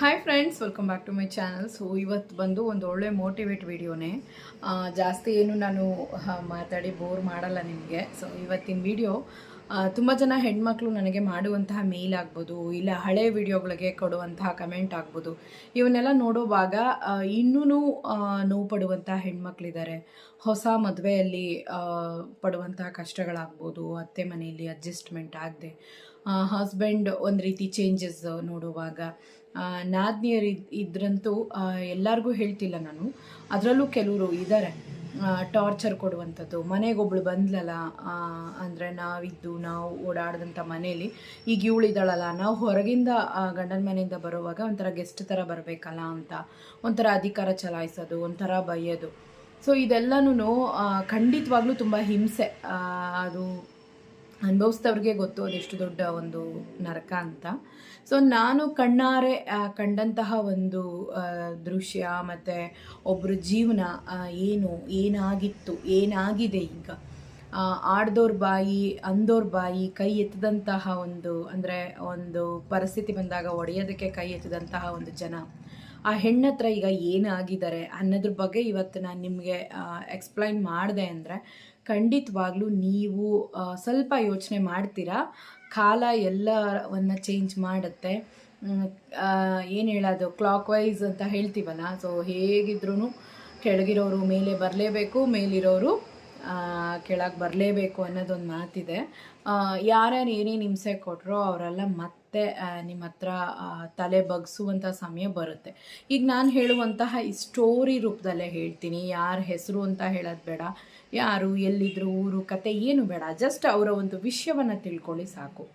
Hi friends welcome back to my channel so ಇವತ್ತು ಬಂದು ಒಂದು ಒಳ್ಳೆ ಮೋಟಿವೇಟ್ ವಿಡಿಯೋನೇ ಜಾಸ್ತಿ ಏನು ನಾನು ಮಾತಾಡಿ ಬೋರ್ ಮಾಡಲ್ಲ ನಿಮಗೆ. ಸೊ ಇವತ್ತಿನ ವಿಡಿಯೋ ತುಂಬ ಜನ ಹೆಣ್ಮಕ್ಳು ನನಗೆ ಮಾಡುವಂತಹ ಮೇಲ್ ಆಗ್ಬೋದು, ಇಲ್ಲ ಹಳೆ ವಿಡಿಯೋಗಳಿಗೆ ಕೊಡುವಂತಹ ಕಮೆಂಟ್ ಆಗ್ಬೋದು. ಇವನ್ನೆಲ್ಲ ನೋಡುವಾಗ ಇನ್ನೂ ನೋವು ಪಡುವಂತಹ ಹೆಣ್ಮಕ್ಳಿದ್ದಾರೆ. ಹೊಸ ಮದುವೆಯಲ್ಲಿ ಪಡುವಂತಹ ಕಷ್ಟಗಳಾಗ್ಬೋದು, ಅತ್ತೆ ಮನೆಯಲ್ಲಿ ಅಡ್ಜಸ್ಟ್ಮೆಂಟ್ ಆಗದೆ ಹಸ್ಬೆಂಡ್ ಒಂದು ರೀತಿ ಚೇಂಜಸ್ ನೋಡುವಾಗ. ನಾದ್ನಿಯರು ಇದ್, ಇದ್ರಂತೂ ಎಲ್ಲರಿಗೂ ಹೇಳ್ತಿಲ್ಲ ನಾನು. ಅದರಲ್ಲೂ ಕೆಲವರು ಇದ್ದಾರೆ ಟಾರ್ಚರ್ ಕೊಡುವಂಥದ್ದು. ಮನೆಗೊಬ್ಳು ಬಂದ್ಲಲ್ಲ ಅಂದರೆ ನಾವಿದ್ದು, ನಾವು ಓಡಾಡಿದಂಥ ಮನೆಯಲ್ಲಿ ಈಗ ಇವಳಿದ್ದಾಳಲ್ಲ ನಾವು ಹೊರಗಿಂದ ಗಂಡನ ಮನೆಯಿಂದ ಬರುವಾಗ ಒಂಥರ ಗೆಸ್ಟ್ ಥರ ಬರಬೇಕಲ್ಲ ಅಂತ. ಒಂಥರ ಅಧಿಕಾರ ಚಲಾಯಿಸೋದು, ಒಂಥರ ಬಯ್ಯೋದು ಸೊ ಇದೆಲ್ಲನೂ ಖಂಡಿತವಾಗ್ಲೂ ತುಂಬ ಹಿಂಸೆ. ಅದು ಅನುಭವಿಸಿದವ್ರಿಗೆ ಗೊತ್ತು ಅದೆಷ್ಟು ದೊಡ್ಡ ಒಂದು ನರಕ ಅಂತ. ಸೊ ನಾನು ಕಣ್ಣಾರೆ ಕಂಡಂತಹ ಒಂದು ದೃಶ್ಯ ಮತ್ತು ಒಬ್ಬರ ಜೀವನ ಏನು, ಏನಾಗಿತ್ತು, ಏನಾಗಿದೆ ಈಗ? ಆಡ್ದೋರ್ ಬಾಯಿ, ಅಂದೋರ್ ಬಾಯಿ, ಕೈ ಎತ್ತದಂತಹ ಒಂದು, ಅಂದರೆ ಒಂದು ಪರಿಸ್ಥಿತಿ ಬಂದಾಗ ಒಡೆಯೋದಕ್ಕೆ ಕೈ ಎತ್ತದಂತಹ ಒಂದು ಜನ. ಆ ಹೆಣ್ಣತ್ರ ಈಗ ಏನಾಗಿದ್ದಾರೆ ಅನ್ನೋದ್ರ ಬಗ್ಗೆ ಇವತ್ತು ನಾನು ನಿಮಗೆ ಎಕ್ಸ್ಪ್ಲೈನ್ ಮಾಡಿದೆ ಅಂದರೆ ಖಂಡಿತವಾಗ್ಲೂ ನೀವು ಸ್ವಲ್ಪ ಯೋಚನೆ ಮಾಡ್ತೀರಾ? ಕಾಲ ಎಲ್ಲವನ್ನು ಚೇಂಜ್ ಮಾಡುತ್ತೆ. ಏನು ಹೇಳೋದು ಕ್ಲಾಕ್ ವೈಸ್ ಅಂತ ಹೇಳ್ತೀವಲ್ಲ ಸೊ ಹೇಗಿದ್ರೂ ಕೆಳಗಿರೋರು ಮೇಲೆ ಬರಲೇಬೇಕು, ಮೇಲಿರೋರು ಕೆಳಗೆ ಬರಲೇಬೇಕು ಅನ್ನೋದೊಂದು ಮಾತಿದೆ. ಯಾರ್ಯಾರು ಏನೇನು ಹಿಂಸೆ ಕೊಟ್ಟರೋ ಅವರೆಲ್ಲ ಮತ್ತೆ ನಿಮ್ಮ ಹತ್ರ ತಲೆ ಬಗ್ಸುವಂಥ ಸಮಯ ಬರುತ್ತೆ. ಈಗ ನಾನು ಹೇಳುವಂತಹ ಈ ಸ್ಟೋರಿ ರೂಪದಲ್ಲೇ ಹೇಳ್ತೀನಿ, ಯಾರ ಹೆಸರು ಅಂತ ಹೇಳೋದು ಬೇಡ. ಯಾರು, ಎಲ್ಲಿದ್ರು, ಊರು, ಕತೆ ಏನು ಬೇಡ. ಜಸ್ಟ್ ಅವರ ಒಂದು ವಿಷಯವನ್ನು ತಿಳ್ಕೊಳ್ಳಿ ಸಾಕು.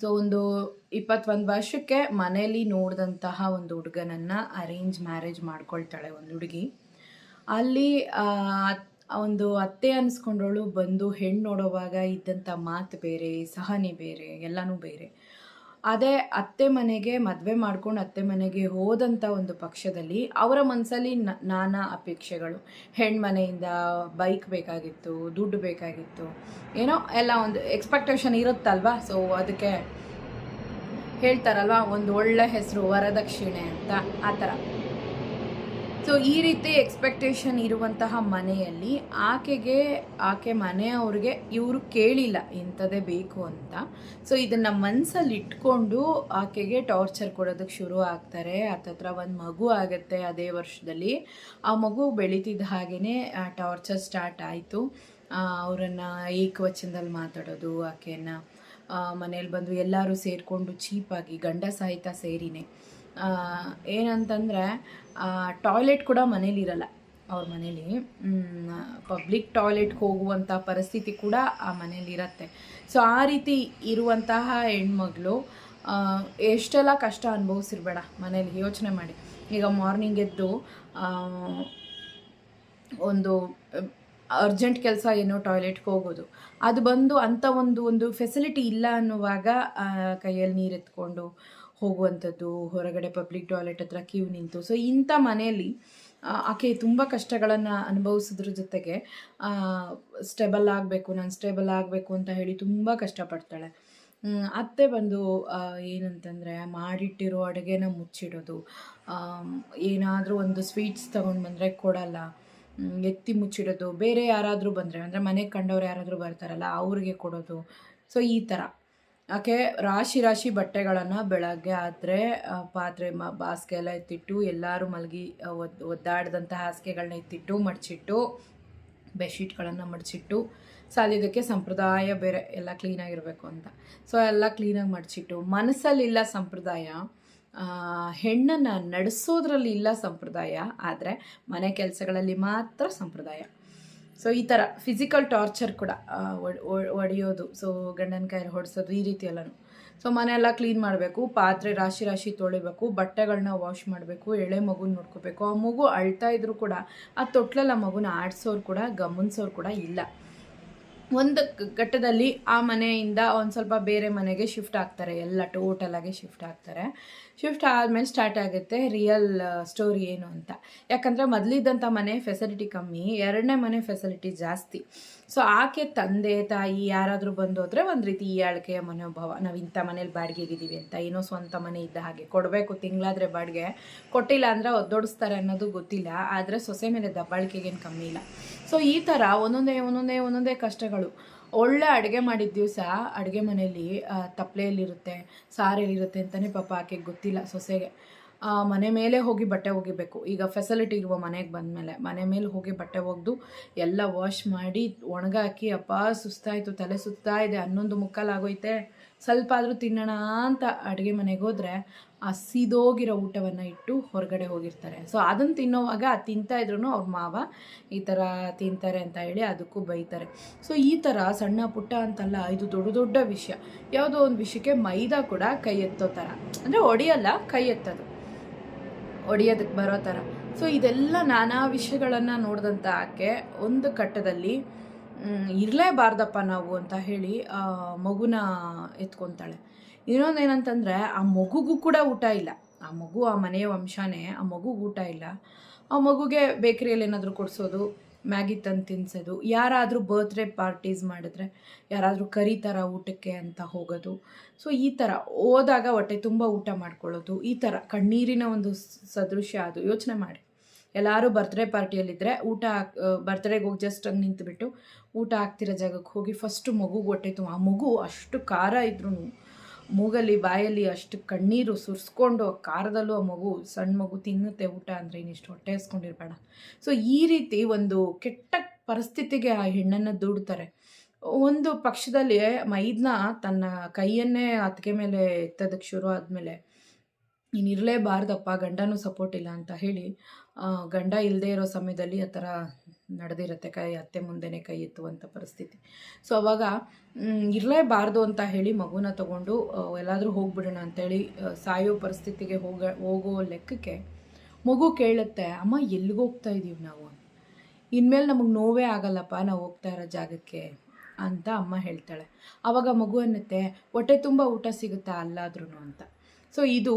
ಸೊ ಒಂದು ಇಪ್ಪತ್ತೊಂದು ವರ್ಷಕ್ಕೆ ಮನೆಯಲ್ಲಿ ನೋಡಿದಂತಹ ಒಂದು ಹುಡುಗನನ್ನು ಅರೇಂಜ್ ಮ್ಯಾರೇಜ್ ಮಾಡ್ಕೊಳ್ತಾಳೆ ಒಂದು ಹುಡುಗಿ. ಅಲ್ಲಿ ಒಂದು ಅತ್ತೆ ಅನ್ಸ್ಕೊಂಡವಳು ಬಂದು ಹೆಣ್ಣು ನೋಡೋವಾಗ ಇದ್ದಂಥ ಮಾತು ಬೇರೆ, ಸಹನೆ ಬೇರೆ, ಎಲ್ಲನೂ ಬೇರೆ. ಅದೇ ಅತ್ತೆ ಮನೆಗೆ, ಮದುವೆ ಮಾಡ್ಕೊಂಡು ಅತ್ತೆ ಮನೆಗೆ ಹೋದಂಥ ಒಂದು ಪಕ್ಷದಲ್ಲಿ ಅವರ ಮನಸ್ಸಲ್ಲಿ ನಾನಾ ಅಪೇಕ್ಷೆಗಳು. ಹೆಣ್ಮನೆಯಿಂದ ಬೈಕ್ ಬೇಕಾಗಿತ್ತು, ದುಡ್ಡು ಬೇಕಾಗಿತ್ತು. ಏನೋ ಎಲ್ಲ ಒಂದು ಎಕ್ಸ್ಪೆಕ್ಟೇಷನ್ ಇರುತ್ತಲ್ವಾ? ಸೊ ಅದಕ್ಕೆ ಹೇಳ್ತಾರಲ್ವ, ಒಂದು ಒಳ್ಳೆ ಹೆಸರು ವರದಕ್ಷಿಣೆ ಅಂತ, ಆ ಥರ. ಸೊ ಈ ರೀತಿ ಎಕ್ಸ್ಪೆಕ್ಟೇಷನ್ ಇರುವಂತಹ ಮನೆಯಲ್ಲಿ ಆಕೆಗೆ, ಆಕೆ ಮನೆಯವ್ರಿಗೆ ಇವರು ಕೇಳಿಲ್ಲ ಇಂಥದ್ದೇ ಬೇಕು ಅಂತ. ಸೊ ಇದನ್ನು ಮನಸ್ಸಲ್ಲಿ ಇಟ್ಕೊಂಡು ಆಕೆಗೆ ಟಾರ್ಚರ್ ಕೊಡೋದಕ್ಕೆ ಶುರು ಆಗ್ತಾರೆ. ಹತ್ತತ್ರ ಒಂದು ಮಗು ಆಗುತ್ತೆ ಅದೇ ವರ್ಷದಲ್ಲಿ. ಆ ಮಗು ಬೆಳೀತಿದ್ದ ಹಾಗೆಯೇ ಟಾರ್ಚರ್ ಸ್ಟಾರ್ಟ್ ಆಯಿತು. ಅವರನ್ನು ಏಕವಚನದಲ್ಲಿ ಮಾತಾಡೋದು, ಆಕೆಯನ್ನು ಮನೇಲಿ ಬಂದು ಎಲ್ಲರೂ ಸೇರಿಕೊಂಡು ಚೀಪಾಗಿ ಗಂಡ ಸಹಿತ ಸೇರಿನೇ. ಏನಂತಂದರೆ ಟಾಯ್ಲೆಟ್ ಕೂಡ ಮನೇಲಿರಲ್ಲ ಅವ್ರ ಮನೇಲಿ. ಪಬ್ಲಿಕ್ ಟಾಯ್ಲೆಟ್ಗೆ ಹೋಗುವಂಥ ಪರಿಸ್ಥಿತಿ ಕೂಡ ಆ ಮನೇಲಿ ಇರತ್ತೆ. ಸೊ, ಆ ರೀತಿ ಇರುವಂತಹ ಹೆಣ್ಮಗಳು ಎಷ್ಟೆಲ್ಲ ಕಷ್ಟ ಅನುಭವಿಸಿರ್ಬೇಡ ಮನೇಲಿ ಯೋಚನೆ ಮಾಡಿ. ಈಗ ಮಾರ್ನಿಂಗ್ ಎದ್ದು ಒಂದು ಅರ್ಜೆಂಟ್ ಕೆಲಸ ಏನೋ ಟಾಯ್ಲೆಟ್ಗೆ ಹೋಗೋದು. ಅದು ಬಂದು ಅಂಥ ಒಂದು ಒಂದು ಫೆಸಿಲಿಟಿ ಇಲ್ಲ ಅನ್ನುವಾಗ ಕೈಯಲ್ಲಿ ನೀರು ಎತ್ಕೊಂಡು ಹೋಗುವಂಥದ್ದು, ಹೊರಗಡೆ ಪಬ್ಲಿಕ್ ಟಾಯ್ಲೆಟ್ ಹತ್ರ ಕ್ಯೂ ನಿಂತು. ಸೊ ಇಂಥ ಮನೆಯಲ್ಲಿ ಆಕೆ ತುಂಬ ಕಷ್ಟಗಳನ್ನು ಅನುಭವಿಸೋದ್ರ ಜೊತೆಗೆ ಸ್ಟೇಬಲ್ ಆಗಬೇಕು, ನಾನು ಸ್ಟೇಬಲ್ ಆಗಬೇಕು ಅಂತ ಹೇಳಿ ತುಂಬ ಕಷ್ಟಪಡ್ತಾಳೆ. ಅತ್ತೆ ಬಂದು ಏನಂತಂದರೆ ಮಾಡಿಟ್ಟಿರೋ ಅಡುಗೆನ ಮುಚ್ಚಿಡೋದು. ಏನಾದರೂ ಒಂದು ಸ್ವೀಟ್ಸ್ ತೊಗೊಂಡು ಬಂದರೆ ಕೊಡಲ್ಲ. ಎತ್ತಿ ಮುಚ್ಚಿಡೋದು. ಬೇರೆ ಯಾರಾದರೂ ಬಂದರೆ, ಅಂದರೆ ಮನೆಗೆ ಕಂಡವ್ರು ಯಾರಾದರೂ ಬರ್ತಾರಲ್ಲ, ಅವ್ರಿಗೆ ಕೊಡೋದು. ಸೊ ಈ ಥರ ಆಕೆ ರಾಶಿ ರಾಶಿ ಬಟ್ಟೆಗಳನ್ನು ಬೆಳಗ್ಗೆ ಆದರೆ ಪಾತ್ರೆ ಮ ಬಾಸ್ಗೆ ಎಲ್ಲ ಎತ್ತಿಟ್ಟು ಎಲ್ಲರೂ ಮಲಗಿ ಒದ್, ಒದ್ದಾಡಿದಂಥ ಹಾಸಿಗೆಗಳನ್ನ ಎತ್ತಿಟ್ಟು ಮಡಚಿಟ್ಟು, ಬೆಡ್ಶೀಟ್ಗಳನ್ನು ಮಡಚಿಟ್ಟು ಸಾಲಿದಕ್ಕೆ ಸಂಪ್ರದಾಯ ಬೇರೆ ಎಲ್ಲ ಕ್ಲೀನಾಗಿರಬೇಕು ಅಂತ. ಸೊ ಎಲ್ಲ ಕ್ಲೀನಾಗಿ ಮಡಚಿಟ್ಟು, ಮನಸ್ಸಲ್ಲಿಲ್ಲ ಸಂಪ್ರದಾಯ ಹೆಣ್ಣನ್ನು ನಡೆಸೋದ್ರಲ್ಲಿ ಇಲ್ಲ ಸಂಪ್ರದಾಯ, ಆದರೆ ಮನೆ ಕೆಲಸಗಳಲ್ಲಿ ಮಾತ್ರ ಸಂಪ್ರದಾಯ. ಸೊ ಈ ಥರ ಫಿಸಿಕಲ್ ಟಾರ್ಚರ್ ಕೂಡ ಒಡೆಯೋದು. ಸೊ ಗಂಡನ ಕೈಯಲ್ಲಿ ಹೊಡಿಸೋದು ಈ ರೀತಿ ಎಲ್ಲನೂ ಸೊ ಮನೆಯೆಲ್ಲ ಕ್ಲೀನ್ ಮಾಡಬೇಕು, ಪಾತ್ರೆ ರಾಶಿ ರಾಶಿ ತೊಳಿಬೇಕು ಬಟ್ಟೆಗಳನ್ನ ವಾಶ್ ಮಾಡಬೇಕು, ಎಳೆ ಮಗುನ ನೋಡ್ಕೋಬೇಕು. ಆ ಮಗು ಅಳ್ತಾ ಇದ್ರು ಕೂಡ, ಆ ತೊಟ್ಲಲ್ಲಿ ಮಗುನ ಆಡಿಸೋರು ಕೂಡ, ಗಮನಿಸೋರು ಕೂಡ ಇಲ್ಲ. ಒಂದು ಘಟ್ಟದಲ್ಲಿ ಆ ಮನೆಯಿಂದ ಒಂದು ಸ್ವಲ್ಪ ಬೇರೆ ಮನೆಗೆ ಶಿಫ್ಟ್ ಆಗ್ತಾರೆ. ಎಲ್ಲ ಟೋಟಲಾಗಿ ಶಿಫ್ಟ್ ಆಗ್ತಾರೆ. ಶಿಫ್ಟ್ ಆದಮೇಲೆ ಸ್ಟಾರ್ಟ್ ಆಗುತ್ತೆ ರಿಯಲ್ ಸ್ಟೋರಿ ಏನು ಅಂತ. ಯಾಕಂದರೆ ಮೊದಲಿದ್ದಂಥ ಮನೆ ಫೆಸಿಲಿಟಿ ಕಮ್ಮಿ, ಎರಡನೇ ಮನೆ ಫೆಸಿಲಿಟಿ ಜಾಸ್ತಿ. ಸೊ ಆಕೆ ತಂದೆ, ತಾಯಿ ಯಾರಾದರೂ ಬಂದು ಹೋದರೆ ಒಂದು ರೀತಿ ಈ ಆಳ್ಕೆಯ ಮನೋಭಾವ. ನಾವು ಇಂಥ ಮನೇಲಿ ಬಾಡಿಗೆಗಿದ್ದೀವಿ ಅಂತ, ಏನೋ ಸ್ವಂತ ಮನೆ ಇದ್ದ ಹಾಗೆ. ಕೊಡಬೇಕು, ತಿಂಗಳಾದರೆ ಬಾಡಿಗೆ. ಕೊಟ್ಟಿಲ್ಲ ಅಂದರೆ ಒದ್ದೊಡಿಸ್ತಾರೆ ಅನ್ನೋದು ಗೊತ್ತಿಲ್ಲ. ಆದರೆ ಸೊಸೆ ಮೇಲೆ ದಬ್ಬಾಳಿಕೆಗೇನು ಕಮ್ಮಿ ಇಲ್ಲ. ಸೊ ಈ ಥರ ಒಂದೊಂದೇ ಒಂದೊಂದೇ ಒಂದೊಂದೇ ಕಷ್ಟಗಳು. ಒಳ್ಳೆ ಅಡುಗೆ ಮಾಡಿದ ದಿವಸ ಅಡುಗೆ ಮನೆಯಲ್ಲಿ ತಪ್ಪಲೆಯಲ್ಲಿರುತ್ತೆ ಸಾರೆಯಲ್ಲಿರುತ್ತೆ ಅಂತಲೇ ಪಾಪ ಆಕೆ ಗೊತ್ತಿಲ್ಲ ಸೊಸೆಗೆ. ಮನೆ ಮೇಲೆ ಹೋಗಿ ಬಟ್ಟೆ ಒಗಿಬೇಕು. ಈಗ ಫೆಸಿಲಿಟಿ ಇರುವ ಮನೆಗೆ ಬಂದಮೇಲೆ ಮನೆ ಮೇಲೆ ಹೋಗಿ ಬಟ್ಟೆ ಒಗೆದು ಎಲ್ಲ ವಾಶ್ ಮಾಡಿ ಒಣಗಾಕಿ, ಅಪ್ಪ, ಸುಸ್ತಾಯಿತು, ತಲೆ ಸುತ್ತಾ ಇದೆ, ಹನ್ನೊಂದು ಮುಕ್ಕಾಲಾಗೋಯ್ತೆ, ಸ್ವಲ್ಪ ಆದರೂ ತಿನ್ನೋಣ ಅಂತ ಅಡುಗೆ ಮನೆಗೆ ಹೋದರೆ ಆ ಸಿದೋಗಿರೋ ಊಟವನ್ನು ಇಟ್ಟು ಹೊರಗಡೆ ಹೋಗಿರ್ತಾರೆ. ಸೊ ಅದನ್ನು ತಿನ್ನೋವಾಗ ಅದು ತಿಂತಾ ಇದ್ರು ಅವ್ರ ಮಾವ ಈ ಥರ ತಿಂತಾರೆ ಅಂತ ಹೇಳಿ ಅದಕ್ಕೂ ಬೈತಾರೆ. ಸೊ ಈ ಥರ ಸಣ್ಣ ಪುಟ್ಟ ಅಂತಲ್ಲ ಇದು ದೊಡ್ಡ ದೊಡ್ಡ ವಿಷಯ. ಯಾವುದೋ ಒಂದು ವಿಷಯಕ್ಕೆ ಮೈದಾ ಕೂಡ ಕೈ ಎತ್ತೋ ಥರ ಅಂದರೆ ಒಡೆಯಲ್ಲ, ಕೈ ಎತ್ತೋದು. ಒಡೆಯೋದಕ್ಕೆ ಬರೋ ಥರ ಸೊ ಇದೆಲ್ಲ ನಾನಾ ವಿಷಯಗಳನ್ನು ನೋಡಿದಂಥ ಆಕೆ ಒಂದು ಕಟ್ಟದಲ್ಲಿ ಇರಲೇಬಾರ್ದಪ್ಪ ನಾವು ಅಂತ ಹೇಳಿ ಮಗುನ ಎತ್ಕೊತಾಳೆ. ಇನ್ನೊಂದು ಏನಂತಂದರೆ ಆ ಮಗುಗೂ ಕೂಡ ಊಟ ಇಲ್ಲ. ಆ ಮಗು, ಆ ಮನೆಯ ವಂಶನೇ, ಆ ಮಗುಗೆ ಊಟ ಇಲ್ಲ. ಆ ಮಗುಗೆ ಬೇಕ್ರಿಯಲ್ಲಿ ಏನಾದರೂ ಕೊಡಿಸೋದು, ಮ್ಯಾಗಿ ತಂದು ತಿನ್ನಿಸೋದು ಯಾರಾದರೂ ಬರ್ತ್ಡೇ ಪಾರ್ಟೀಸ್ ಮಾಡಿದ್ರೆ, ಯಾರಾದರೂ ಕರೀತಾರ ಊಟಕ್ಕೆ ಅಂತ ಹೋಗೋದು. ಸೊ ಈ ಥರ ಹೋದಾಗ ಹೊಟ್ಟೆ ತುಂಬ ಊಟ ಮಾಡ್ಕೊಳ್ಳೋದು. ಈ ಥರ ಕಣ್ಣೀರಿನ ಒಂದು ಸದೃಶ್ಯ ಅದು. ಯೋಚನೆ ಮಾಡಿ. ಎಲ್ಲರೂ ಬರ್ತ್ಡೇ ಪಾರ್ಟಿಯಲ್ಲಿದ್ದರೆ ಊಟ ಬರ್ತ್ಡೇಗೆ ಹೋಗಿ ಜಸ್ಟ್ ಹಂಗೆ ನಿಂತುಬಿಟ್ಟು ಊಟ ಆಗ್ತಿರೋ ಜಾಗಕ್ಕೆ ಹೋಗಿ ಫಸ್ಟು ಮಗುಗೆ ಹೊಟ್ಟೆ ತುಂಬ, ಆ ಮಗು ಅಷ್ಟು ಖಾರ ಇದ್ರೂ ಮೂಗಲ್ಲಿ, ಬಾಯಲ್ಲಿ ಅಷ್ಟು ಕಣ್ಣೀರು ಸುರಿಸ್ಕೊಂಡು ಕಾರದಲ್ಲೂ ಆ ಮಗು, ಸಣ್ಣ ಮಗು ತಿನ್ನುತ್ತೆ ಊಟ ಅಂದರೆ ಇನ್ನಿಷ್ಟು ಹೊಟ್ಟೆ ಹಸ್ಕೊಂಡಿರ್ಬೇಡ. ಸೊ ಈ ರೀತಿ ಒಂದು ಕೆಟ್ಟ ಪರಿಸ್ಥಿತಿಗೆ ಆ ಹೆಣ್ಣನ್ನು ದೂಡ್ತಾರೆ. ಒಂದು ಪಕ್ಷದಲ್ಲಿ ಮೈದ್ನ ತನ್ನ ಕೈಯನ್ನೇ ಅತ್ತಿಗೆ ಮೇಲೆ ಎತ್ತೋದಕ್ಕೆ ಶುರು ಆದಮೇಲೆ, ನೀನು ಇರಲೇಬಾರ್ದಪ್ಪ, ಗಂಡನೂ ಸಪೋರ್ಟ್ ಇಲ್ಲ ಅಂತ ಹೇಳಿ ಗಂಡ ಇಲ್ಲದೆ ಇರೋ ಸಮಯದಲ್ಲಿ ಆ ಥರ ನಡೆದಿರುತ್ತೆ, ಕೈ ಅತ್ತೆ ಮುಂದೆನೇ ಕೈ ಎತ್ತುವಂಥ ಪರಿಸ್ಥಿತಿ. ಸೊ ಅವಾಗ ಇರಲೇಬಾರ್ದು ಅಂತ ಹೇಳಿ ಮಗುನ ತಗೊಂಡು ಎಲ್ಲಾದರೂ ಹೋಗ್ಬಿಡೋಣ ಅಂತೇಳಿ ಸಾಯೋ ಪರಿಸ್ಥಿತಿಗೆ ಹೋಗ, ಹೋಗೋ ಲೆಕ್ಕಕ್ಕೆ ಮಗು ಕೇಳುತ್ತೆ, ಅಮ್ಮ, ಎಲ್ಲಿಗೆ ಹೋಗ್ತಾ ಇದ್ದೀವಿ ನಾವು? ಇನ್ಮೇಲೆ ನಮಗೆ ನೋವೇ ಆಗಲ್ಲಪ್ಪ, ನಾವು ಹೋಗ್ತಾ ಇರೋ ಜಾಗಕ್ಕೆ ಅಂತ ಅಮ್ಮ ಹೇಳ್ತಾಳೆ. ಆವಾಗ ಮಗು ಅನ್ನತ್ತೆ, ಹೊಟ್ಟೆ ತುಂಬ ಊಟ ಸಿಗುತ್ತಾ ಅಲ್ಲಾದ್ರೂ ಅಂತ. ಸೊ ಇದು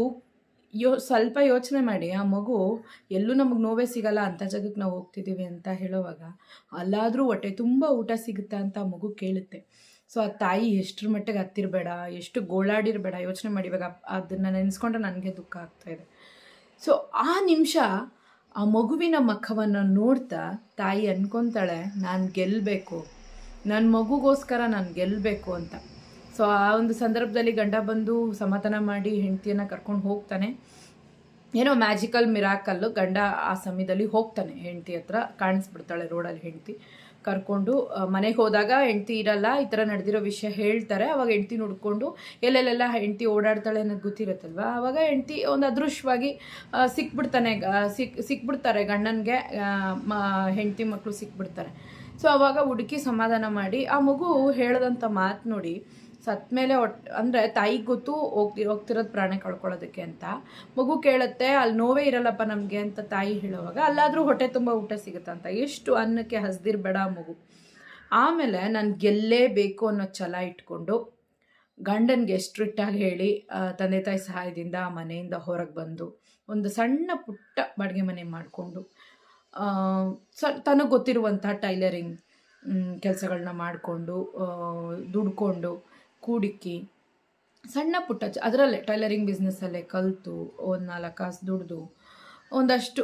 ಯೋ, ಸ್ವಲ್ಪ ಯೋಚನೆ ಮಾಡಿ, ಆ ಮಗು ಎಲ್ಲೂ ನಮಗೆ ನೋವೇ ಸಿಗಲ್ಲ ಅಂಥ ಜಾಗಕ್ಕೆ ನಾವು ಹೋಗ್ತಿದ್ದೀವಿ ಅಂತ ಹೇಳೋವಾಗ, ಅಲ್ಲಾದರೂ ಹೊಟ್ಟೆ ತುಂಬ ಊಟ ಸಿಗುತ್ತಾ ಅಂತ ಆ ಮಗು ಕೇಳುತ್ತೆ. ಸೊ ಆ ತಾಯಿ ಎಷ್ಟರ ಮಟ್ಟಿಗೆ ಹತ್ತಿರಬೇಡ, ಎಷ್ಟು ಗೋಳಾಡಿರಬೇಡ, ಯೋಚನೆ ಮಾಡಿ, ಇವಾಗ ಅದನ್ನು ನೆನೆಸ್ಕೊಂಡ್ರೆ ನನಗೆ ದುಃಖ ಆಗ್ತಾ ಇದೆ. ಸೊ ಆ ನಿಮಿಷ ಆ ಮಗುವಿನ ಮಖವನ್ನು ನೋಡ್ತಾ ತಾಯಿ ಅನ್ಕೊತಾಳೆ, ನಾನು ಗೆಲ್ಲಬೇಕು ನನ್ನ ಮಗುಗೋಸ್ಕರ ನಾನು ಗೆಲ್ಲಬೇಕು ಅಂತ. ಸೊ ಆ ಒಂದು ಸಂದರ್ಭದಲ್ಲಿ ಗಂಡ ಬಂದು ಸಮಾಧಾನ ಮಾಡಿ ಹೆಂಡತಿಯನ್ನು ಕರ್ಕೊಂಡು ಹೋಗ್ತಾನೆ. ಏನೋ ಮ್ಯಾಜಿಕಲ್ ಮಿರಾಕಲ್ಲು ಗಂಡ ಆ ಸಮಯದಲ್ಲಿ ಹೋಗ್ತಾನೆ. ಹೆಂಡತಿ ಹತ್ರ ಕಾಣಿಸ್ಬಿಡ್ತಾಳೆ ರೋಡಲ್ಲಿ ಹೆಂಡತಿ. ಕರ್ಕೊಂಡು ಮನೆಗೆ ಹೋದಾಗ ಹೆಂಡತಿ ಇರಲ್ಲ, ಈ ಥರ ನಡೆದಿರೋ ವಿಷಯ ಹೇಳ್ತಾರೆ. ಅವಾಗ ಹೆಂಡತಿ ನೋಡ್ಕೊಂಡು ಎಲ್ಲೆಲ್ಲೆಲ್ಲ ಹೆಂಡತಿ ಓಡಾಡ್ತಾಳೆ ಅನ್ನೋದು ಗೊತ್ತಿರುತ್ತಲ್ವ? ಅವಾಗ ಹೆಂಡತಿ ಒಂದು ಅದೃಶ್ಯವಾಗಿ ಸಿಕ್ಬಿಡ್ತಾನೆ ಸಿಕ್, ಸಿಕ್ಬಿಡ್ತಾರೆ. ಗಂಡನಿಗೆ ಹೆಂಡತಿ ಮಕ್ಕಳು ಸಿಕ್ಬಿಡ್ತಾರೆ. ಸೊ ಅವಾಗ ಹುಡುಕಿ ಸಮಾಧಾನ ಮಾಡಿ, ಆ ಮಗು ಹೇಳಿದಂಥ ಮಾತು ನೋಡಿ ಸತ್ ಮೇಲೆ ಒಟ್, ಅಂದರೆ ತಾಯಿಗೆ ಗೊತ್ತು ಹೋಗ್ತಿ, ಹೋಗ್ತಿರೋದು ಪ್ರಾಣ ಕಳ್ಕೊಳ್ಳೋದಕ್ಕೆ ಅಂತ. ಮಗು ಕೇಳುತ್ತೆ ಅಲ್ಲಿ ನೋವೇ ಇರಲ್ಲಪ್ಪ ನಮಗೆ ಅಂತ ತಾಯಿ ಹೇಳುವಾಗ, ಅಲ್ಲಾದರೂ ಹೊಟ್ಟೆ ತುಂಬ ಊಟ ಸಿಗುತ್ತಂತ ಎಷ್ಟು ಅನ್ನಕ್ಕೆ ಹಸ್ದಿರ್ಬೇಡ ಮಗು. ಆಮೇಲೆ ನಾನು ಗೆಲ್ಲೇಬೇಕು ಅನ್ನೋ ಛಲ ಇಟ್ಕೊಂಡು, ಗಂಡನಿಗೆ ಸ್ಟ್ರಿಕ್ಟಾಗಿ ಹೇಳಿ ತಂದೆ ತಾಯಿ ಸಹಾಯದಿಂದ ಆ ಮನೆಯಿಂದ ಹೊರಗೆ ಬಂದು, ಒಂದು ಸಣ್ಣ ಪುಟ್ಟ ಬಾಡಿಗೆ ಮನೆ ಮಾಡಿಕೊಂಡು ಸ, ತನಗೆ ಗೊತ್ತಿರುವಂಥ ಟೈಲರಿಂಗ್ ಕೆಲಸಗಳನ್ನ ಮಾಡಿಕೊಂಡು ದುಡ್ಕೊಂಡು ಕೂಡಿಕ್ಕಿ, ಸಣ್ಣ ಪುಟ್ಟ ಅದರಲ್ಲೇ ಟೈಲರಿಂಗ್ ಬಿಸ್ನೆಸ್ಸಲ್ಲೇ ಕಲಿತು, ಒಂದು ನಾಲ್ಕು ಕಾಸು ದುಡ್ದು, ಒಂದಷ್ಟು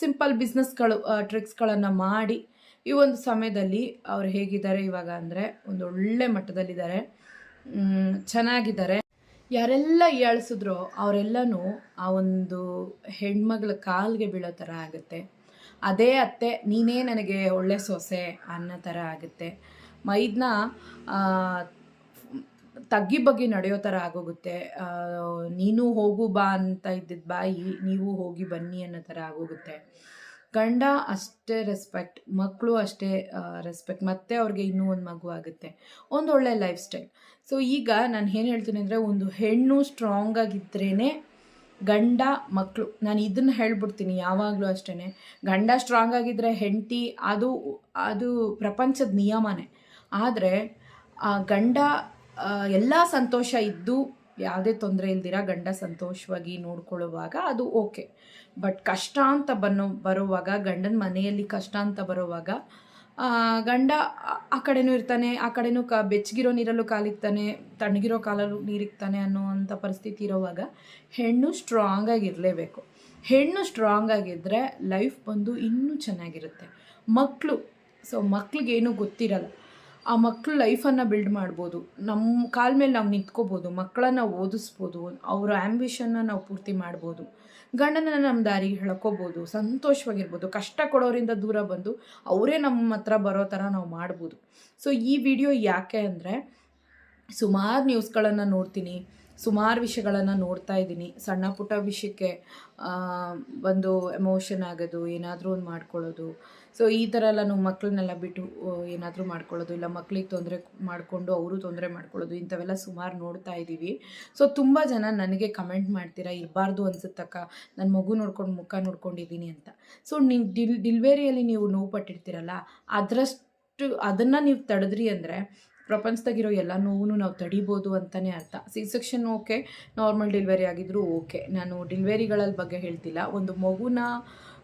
ಸಿಂಪಲ್ ಬಿಸ್ನೆಸ್ಗಳು ಟ್ರಿಕ್ಸ್ಗಳನ್ನು ಮಾಡಿ, ಈ ಒಂದು ಸಮಯದಲ್ಲಿ ಅವ್ರು ಹೇಗಿದ್ದಾರೆ ಇವಾಗ ಅಂದರೆ ಒಂದು ಒಳ್ಳೆ ಮಟ್ಟದಲ್ಲಿದ್ದಾರೆ. ಚೆನ್ನಾಗಿದ್ದಾರೆ. ಯಾರೆಲ್ಲ ಹೀಯಾಳಿಸಿದ್ರೋ ಅವರೆಲ್ಲನೂ ಆ ಒಂದು ಹೆಣ್ಮಗಳ ಕಾಲಿಗೆ ಬೀಳೋ ಥರ ಆಗುತ್ತೆ. ಅದೇ ಅತ್ತೆ, ನೀನೇ ನನಗೆ ಒಳ್ಳೆ ಸೊಸೆ ಅನ್ನೋ ಥರ ಆಗುತ್ತೆ. ಮೈದನ್ನ ತಗ್ಗಿ ಬಗ್ಗಿ ನಡೆಯೋ ಥರ ಆಗೋಗುತ್ತೆ. ನೀನು ಹೋಗು ಬಾ ಅಂತ ಇದ್ದಿದ್ದ ಬಾಯಿ ನೀವು ಹೋಗಿ ಬನ್ನಿ ಅನ್ನೋ ಥರ ಆಗೋಗುತ್ತೆ. ಗಂಡ ಅಷ್ಟೇ ರೆಸ್ಪೆಕ್ಟ್ ಮಕ್ಕಳು ಅಷ್ಟೇ ರೆಸ್ಪೆಕ್ಟ್ ಮತ್ತೆ ಅವ್ರಿಗೆ ಇನ್ನೂ ಒಂದು ಮಗು ಆಗುತ್ತೆ. ಒಂದು ಒಳ್ಳೆ ಲೈಫ್ ಸ್ಟೈಲ್ ಸೊ ಈಗ ನಾನು ಏನು ಹೇಳ್ತೀನಿ ಅಂದರೆ ಒಂದು ಹೆಣ್ಣು ಸ್ಟ್ರಾಂಗ್ ಆಗಿದ್ರೇ ಗಂಡ ಮಕ್ಕಳು ನಾನು ಇದನ್ನು ಹೇಳ್ಬಿಡ್ತೀನಿ ಯಾವಾಗಲೂ ಅಷ್ಟೇ ಗಂಡ ಸ್ಟ್ರಾಂಗ್ ಆಗಿದ್ದರೆ ಹೆಂಡತಿ, ಅದು ಅದು ಪ್ರಪಂಚದ ನಿಯಮನೇ. ಆದರೆ, ಆ ಗಂಡ ಎಲ್ಲ ಸಂತೋಷ ಇದ್ದು ಯಾವುದೇ ತೊಂದರೆ ಇಲ್ದಿರ ಗಂಡ ಸಂತೋಷವಾಗಿ ನೋಡ್ಕೊಳ್ಳುವಾಗ ಅದು ಓಕೆ. ಬಟ್ ಕಷ್ಟ ಅಂತ ಬನ್ನೋ, ಬರುವಾಗ, ಗಂಡನ ಮನೆಯಲ್ಲಿ ಕಷ್ಟ ಅಂತ ಬರುವಾಗ ಗಂಡ ಆ- ಕಡೆನೂ ಇರ್ತಾನೆ, ಆ ಕಡೆನೂ ಕ, ಬೆಚ್ಚಗಿರೋ ನೀರಲ್ಲೂ ಕಾಲಿಕ್ತಾನೆ, ತಣ್ಣಗಿರೋ ಕಾಲಲ್ಲೂ ನೀರಿಕ್ತಾನೆ ಅನ್ನೋವಂಥ ಪರಿಸ್ಥಿತಿ ಇರೋವಾಗ ಹೆಣ್ಣು ಸ್ಟ್ರಾಂಗ್ ಆಗಿರಲೇಬೇಕು. ಹೆಣ್ಣು ಸ್ಟ್ರಾಂಗ್ ಆಗಿದ್ದರೆ ಲೈಫ್ ಬಂದು ಇನ್ನೂ ಚೆನ್ನಾಗಿರುತ್ತೆ. ಮಕ್ಕಳು ಸೊ ಮಕ್ಳಿಗೇನು ಗೊತ್ತಿರಲ್ಲ. ಆ ಮಕ್ಕಳು ಲೈಫನ್ನು ಬಿಲ್ಡ್ ಮಾಡ್ಬೋದು. ನಮ್ಮ ಕಾಲ ಮೇಲೆ ನಾವು ನಿಂತ್ಕೋಬೋದು ಮಕ್ಕಳನ್ನು ಓದಿಸ್ಬೋದು, ಅವರ ಆ್ಯಂಬಿಷನ್ನ ನಾವು ಪೂರ್ತಿ ಮಾಡ್ಬೋದು. ಗಂಡನ ನಮ್ಮ ದಾರಿಗೆ ಹೇಳ್ಕೋಬೋದು, ಸಂತೋಷವಾಗಿರ್ಬೋದು, ಕಷ್ಟ ಕೊಡೋರಿಂದ ದೂರ ಬಂದು ಅವರೇ ನಮ್ಮ ಹತ್ರ ಬರೋ ಥರ ನಾವು ಮಾಡ್ಬೋದು. ಸೊ ಈ ವಿಡಿಯೋ ಯಾಕೆ ಅಂದರೆ, ಸುಮಾರು ನ್ಯೂಸ್ಗಳನ್ನು ನೋಡ್ತೀನಿ, ಸುಮಾರು ವಿಷಯಗಳನ್ನು ನೋಡ್ತಾ ಇದ್ದೀನಿ. ಸಣ್ಣ ಪುಟ್ಟ ವಿಷಯಕ್ಕೆ ಒಂದು ಎಮೋಷನ್ ಆಗೋದು, ಏನಾದರೂ ಒಂದು ಮಾಡ್ಕೊಳ್ಳೋದು ಸೊ ಈ ಥರ ಎಲ್ಲ ನಾವು ಮಕ್ಕಳನ್ನೆಲ್ಲ ಬಿಟ್ಟು ಏನಾದರೂ ಮಾಡ್ಕೊಳ್ಳೋದು, ಇಲ್ಲ ಮಕ್ಕಳಿಗೆ ತೊಂದರೆ ಮಾಡಿಕೊಂಡು ಅವರು ತೊಂದರೆ ಮಾಡ್ಕೊಳ್ಳೋದು, ಇಂಥವೆಲ್ಲ ಸುಮಾರು ನೋಡ್ತಾ ಇದ್ದೀವಿ. ಸೊ ತುಂಬ ಜನ ನನಗೆ ಕಮೆಂಟ್ ಮಾಡ್ತೀರಾ, ಇರಬಾರ್ದು ಅನ್ಸುತ್ತಕ್ಕ ನನ್ನ ಮಗು ನೋಡ್ಕೊಂಡು ಮುಖ ನೋಡ್ಕೊಂಡಿದ್ದೀನಿ ಅಂತ. ಸೊ ನೀವು ಡಿಲ್, ಡಿಲ್ವೇರಿಯಲ್ಲಿ ನೀವು ನೋವು ಪಟ್ಟಿರ್ತೀರಲ್ಲ, ಅದರಷ್ಟು, ಅದನ್ನು ನೀವು ತಡೆದ್ರಿ ಅಂದರೆ, ಪ್ರಪಂಚದಾಗಿರೋ ಎಲ್ಲ ನೋವು ನಾವು ತಡಿಬೋದು ಅಂತಲೇ ಅರ್ಥ. C section okay normal delivery ಆಗಿದ್ರೂ ಓಕೆ ನಾನು ಡೆಲಿವರಿಗಳ ಬಗ್ಗೆ ಹೇಳ್ತಿಲ್ಲ. ಒಂದು ಮಗುನ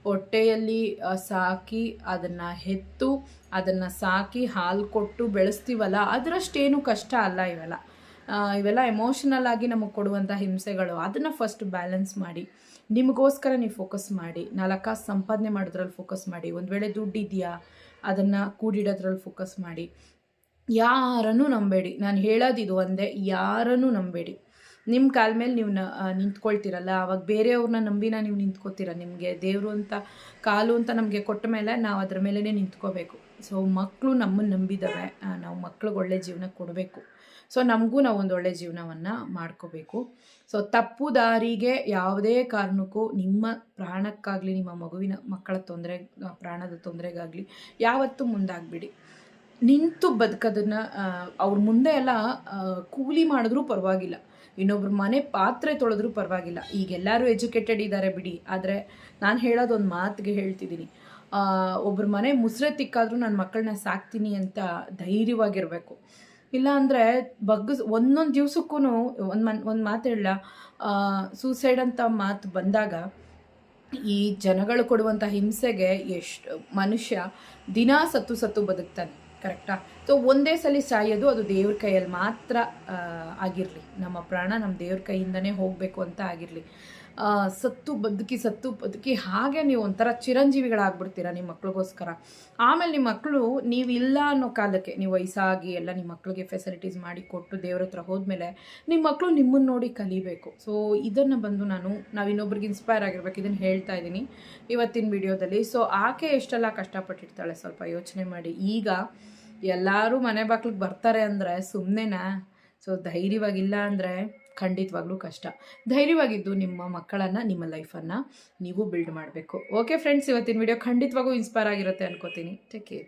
ಹೊಟ್ಟೆಯಲ್ಲಿ ಸಾಕಿ ಅದನ್ನು ಹೆತ್ತು, ಅದನ್ನು ಸಾಕಿ ಹಾಲು ಕೊಟ್ಟು ಬೆಳೆಸ್ತೀವಲ್ಲ, ಅದರಷ್ಟೇನು ಕಷ್ಟ ಅಲ್ಲ ಇವೆಲ್ಲ. ಇವೆಲ್ಲ ಎಮೋಷನಲ್ ಆಗಿ ನಮಗೆ ಕೊಡುವಂಥ ಹಿಂಸೆಗಳು. ಅದನ್ನು ಫಸ್ಟ್ ಬ್ಯಾಲೆನ್ಸ್ ಮಾಡಿ. ನಿಮಗೋಸ್ಕರ ನೀವು ಫೋಕಸ್ ಮಾಡಿ. ನಾಲ್ಕು ಸಂಪಾದನೆ ಮಾಡೋದ್ರಲ್ಲಿ ಫೋಕಸ್ ಮಾಡಿ. ಒಂದು ವೇಳೆ ದುಡ್ಡು ಇದೆಯಾ, ಅದನ್ನು ಕೂಡಿಡೋದ್ರಲ್ಲಿ ಫೋಕಸ್ ಮಾಡಿ. ಯಾರನ್ನೂ ನಂಬೇಡಿ. ನಾನು ಹೇಳೋದಿದು ಒಂದೇ, ಯಾರನ್ನೂ ನಂಬೇಡಿ. ನಿಮ್ಮ ಕಾಲ ಮೇಲೆ ನೀವು ನಿಂತ್ಕೊಳ್ತೀರಲ್ಲ, ಅವಾಗ ಬೇರೆಯವ್ರನ್ನ ನಂಬಿನ ನೀವು ನಿಂತ್ಕೋತೀರ ನಿಮಗೆ, ದೇವರು ಅಂತ, ಕಾಲು ಅಂತ ನಮಗೆ ಕೊಟ್ಟ ಮೇಲೆ ನಾವು ಅದ್ರ ಮೇಲೇ ನಿಂತ್ಕೋಬೇಕು. ಸೊ ಮಕ್ಕಳು ನಮ್ಮನ್ನು ನಂಬಿದ್ದಾವೆ ನಾವು ಮಕ್ಳಿಗೆ ಒಳ್ಳೆ ಜೀವನ ಕೊಡಬೇಕು. ಸೊ ನಮಗೂ ನಾವು ಒಂದು ಒಳ್ಳೆ ಜೀವನವನ್ನು ಮಾಡ್ಕೋಬೇಕು. ಸೊ ತಪ್ಪು ದಾರಿಗೆ ಯಾವುದೇ ಕಾರಣಕ್ಕೂ ನಿಮ್ಮ ಪ್ರಾಣಕ್ಕಾಗಲಿ, ನಿಮ್ಮ ಮಗುವಿನ, ಮಕ್ಕಳ ತೊಂದರೆ ಪ್ರಾಣದ ತೊಂದರೆಗಾಗಲಿ ಯಾವತ್ತೂ ಮುಂದಾಗಬೇಡಿ. ನಿಂತು ಬದುಕೋದನ್ನು ಅವ್ರ ಮುಂದೆ ಎಲ್ಲ ಕೂಲಿ ಮಾಡಿದ್ರೂ ಪರವಾಗಿಲ್ಲ. ಇನ್ನೊಬ್ರ ಮನೆ ಪಾತ್ರೆ ತೊಳೆದ್ರೂ ಪರವಾಗಿಲ್ಲ. ಈಗ ಎಲ್ಲರೂ ಎಜುಕೇಟೆಡ್ ಇದ್ದಾರೆ ಬಿಡಿ. ಆದರೆ ನಾನು ಹೇಳೋದೊಂದು ಮಾತಿಗೆ ಹೇಳ್ತಿದ್ದೀನಿ ಆ, ಒಬ್ರ ಮನೆ ಮುಸ್ರೆ ತಿಕ್ಕಾದರೂ ನನ್ನ ಮಕ್ಕಳನ್ನ ಸಾಕ್ತೀನಿ ಅಂತ ಧೈರ್ಯವಾಗಿರಬೇಕು. ಇಲ್ಲ ಅಂದರೆ ಬಗ್ಗಸ್ ಒಂದೊಂದು ದಿವ್ಸಕ್ಕೂ ಒಂದು ಮನ್ ಒಂದು ಮಾತು ಹೇಳ ಸೂಸೈಡ್ ಅಂತ ಮಾತು ಬಂದಾಗ ಈ ಜನಗಳು ಕೊಡುವಂಥ ಹಿಂಸೆಗೆ ಎಷ್ಟು ಮನುಷ್ಯ ದಿನ ಸತ್ತು ಸತ್ತು ಬದುಕ್ತಾನೆ. ಕರೆಕ್ಟಾ? ಸೊ ಒಂದೇ ಸಲ ಸಾಯೋದು ಅದು ದೇವ್ರ ಕೈಯಲ್ಲಿ ಮಾತ್ರ ಆಗಿರಲಿ. ನಮ್ಮ ಪ್ರಾಣ ನಮ್ಮ ದೇವ್ರ ಕೈಯಿಂದನೇ ಹೋಗಬೇಕು ಅಂತ ಆಗಿರಲಿ. ಸತ್ತು, ಬದುಕಿ ಸತ್ತು, ಬದುಕಿ, ಹಾಗೆ ನೀವು ಒಂಥರ ಚಿರಂಜೀವಿಗಳಾಗ್ಬಿಡ್ತೀರ ನಿಮ್ಮ ಮಕ್ಳಿಗೋಸ್ಕರ. ಆಮೇಲೆ ನಿಮ್ಮ ಮಕ್ಕಳು ನೀವು ಇಲ್ಲ ಅನ್ನೋ ಕಾಲಕ್ಕೆ, ನೀವು ವಯಸ್ಸಾಗಿ ಎಲ್ಲ ನಿಮ್ಮ ಮಕ್ಕಳಿಗೆ ಫೆಸಿಲಿಟೀಸ್ ಮಾಡಿ ಕೊಟ್ಟು ದೇವ್ರ ಹತ್ರ ಹೋದ್ಮೇಲೆ ನಿಮ್ಮ ಮಕ್ಕಳು ನಿಮ್ಮನ್ನು ನೋಡಿ ಕಲಿಬೇಕು. ಸೊ ಇದನ್ನು ಬಂದು ನಾನು, ನಾವು ಇನ್ನೊಬ್ರಿಗೆ ಇನ್ಸ್ಪೈರ್ ಆಗಿರ್ಬೇಕು, ಇದನ್ನು ಹೇಳ್ತಾ ಇದ್ದೀನಿ ಇವತ್ತಿನ ವಿಡಿಯೋದಲ್ಲಿ. ಸೊ ಆಕೆ ಎಷ್ಟೆಲ್ಲ ಕಷ್ಟಪಟ್ಟಿರ್ತಾಳೆ ಸ್ವಲ್ಪ ಯೋಚನೆ ಮಾಡಿ. ಈಗ ಎಲ್ಲರೂ ಮನೆ ಬಾಗ್ಲಿಗೆ ಬರ್ತಾರೆ ಅಂದರೆ ಸುಮ್ಮನೆನಾ ಸೊ ಧೈರ್ಯವಾಗಿಲ್ಲ ಅಂದರೆ ಖಂಡಿತವಾಗ್ಲೂ ಕಷ್ಟ. ಧೈರ್ಯವಾಗಿದ್ದು ನಿಮ್ಮ ಮಕ್ಕಳನ್ನು, ನಿಮ್ಮ ಲೈಫನ್ನು ನೀವು ಬಿಲ್ಡ್ ಮಾಡಬೇಕು. ಓಕೆ ಫ್ರೆಂಡ್ಸ್ ಇವತ್ತಿನ ವಿಡಿಯೋ ಖಂಡಿತವಾಗೂ ಇನ್ಸ್ಪೈರ್ ಆಗಿರುತ್ತೆ ಅನ್ಕೋತೀನಿ. Take care